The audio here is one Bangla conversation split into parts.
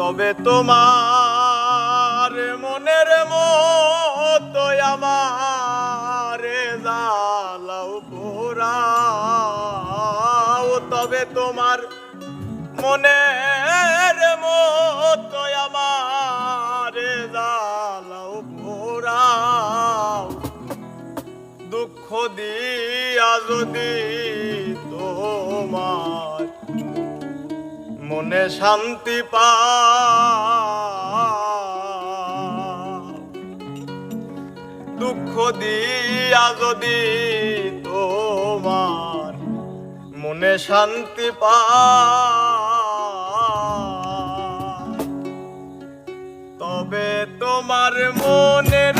তবে তোমার মনের মতো আমার জালাও পোরাও তবে তোমার মনের মতো আমার জালাও পোরাও দুঃখ দিয়া যদি মনে শান্তি পা। দুঃখ দিয়া যদি তোমার মনে শান্তি পা। তবে তোমার মনের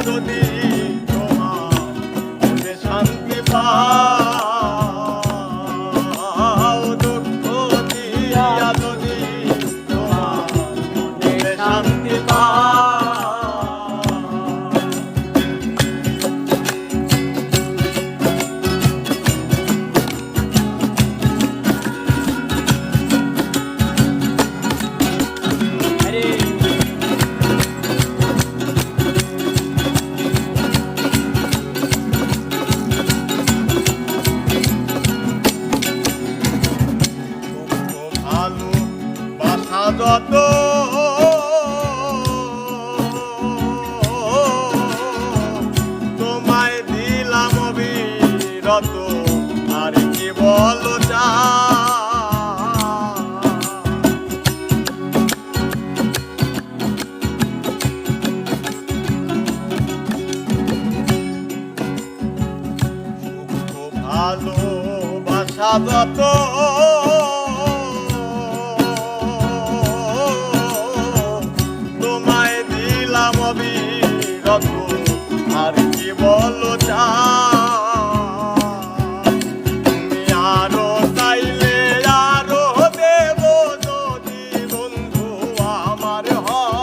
যদি তোমার শান্তি পা ভালোবাসা তো তোমায় দিলাম বিরত আর কি বলো চা? আমার হয়।